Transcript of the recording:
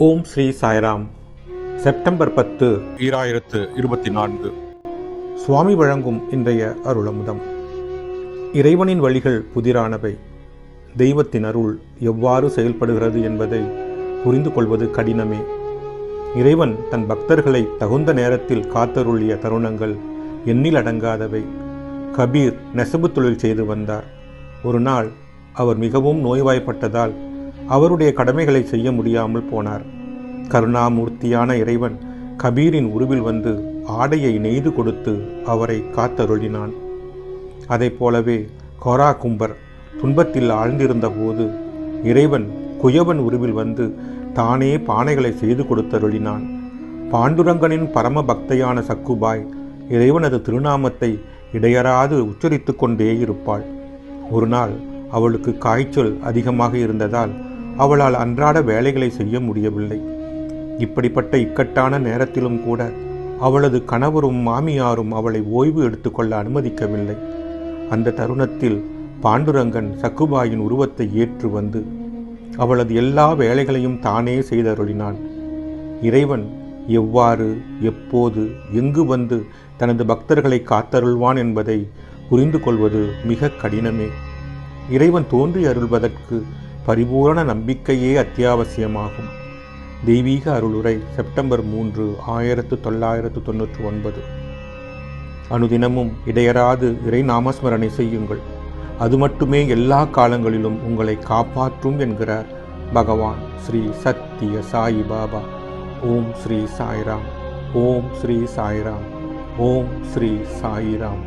ஓம் Sri Sairam. September பத்து ஈராயிரத்து இருபத்தி நான்கு. சுவாமி வழங்கும் இன்றைய அருளமுதம். இறைவனின் வழிகள் புதிரானவை. தெய்வத்தின் அருள் எவ்வாறு செயல்படுகிறது என்பதை புரிந்து கொள்வது கடினமே. இறைவன் தன் பக்தர்களை தகுந்த நேரத்தில் காத்தருளிய தருணங்கள் எண்ணில் அடங்காதவை. கபீர் நெசவு தொழில் செய்து வந்தார். ஒரு நாள் அவர் மிகவும் நோய்வாய்ப்பட்டதால் அவருடைய கடமைகளை செய்ய முடியாமல் போனார். கருணாமூர்த்தியான இறைவன் கபீரின் உருவில் வந்து ஆடையை நெய்து கொடுத்து அவரை காத்தருளினான். அதைப் போலவே கோரா கும்பர் துன்பத்தில் ஆழ்ந்திருந்த போது இறைவன் குயவன் உருவில் வந்து தானே பானைகளை செய்து கொடுத்தருளினான். பாண்டுரங்கனின் பரம பக்தையான சக்குபாய் இறைவனது திருநாமத்தை இடையறாது உச்சரித்து கொண்டே இருப்பாள். ஒரு நாள் அவளுக்கு காய்ச்சல் அதிகமாக இருந்ததால் அவளால் அன்றாட வேலைகளை செய்ய முடியவில்லை. இப்படிப்பட்ட இக்கட்டான நேரத்திலும் கூட அவளது கணவரும் மாமியாரும் அவளை ஓய்வு எடுத்துக்கொள்ள அனுமதிக்கவில்லை. அந்த தருணத்தில் பாண்டுரங்கன் சக்குபாயின் உருவத்தை ஏற்று வந்து அவளது எல்லா வேலைகளையும் தானே செய்தருளினான். இறைவன் எவ்வாறு எப்போது எங்கு வந்து தனது பக்தர்களை காத்தருள்வான் என்பதை புரிந்து கொள்வது மிக கடினமே. இறைவன் தோன்றி அருள்வதற்கு பரிபூரண நம்பிக்கையே அத்தியாவசியமாகும். தெய்வீக அருளுரை செப்டம்பர் மூன்று ஆயிரத்து தொள்ளாயிரத்து தொன்னூற்று ஒன்பது. அனுதினமும் இடையராது இறை நாமஸ்மரணை செய்யுங்கள். அது மட்டுமே எல்லா காலங்களிலும் உங்களை காப்பாற்றும் என்கிறார் பகவான் ஸ்ரீ சத்திய சாயி பாபா. ஓம் ஸ்ரீ சாய்ராம். ஓம் ஸ்ரீ சாய்ராம். ஓம் ஸ்ரீ சாயிராம்.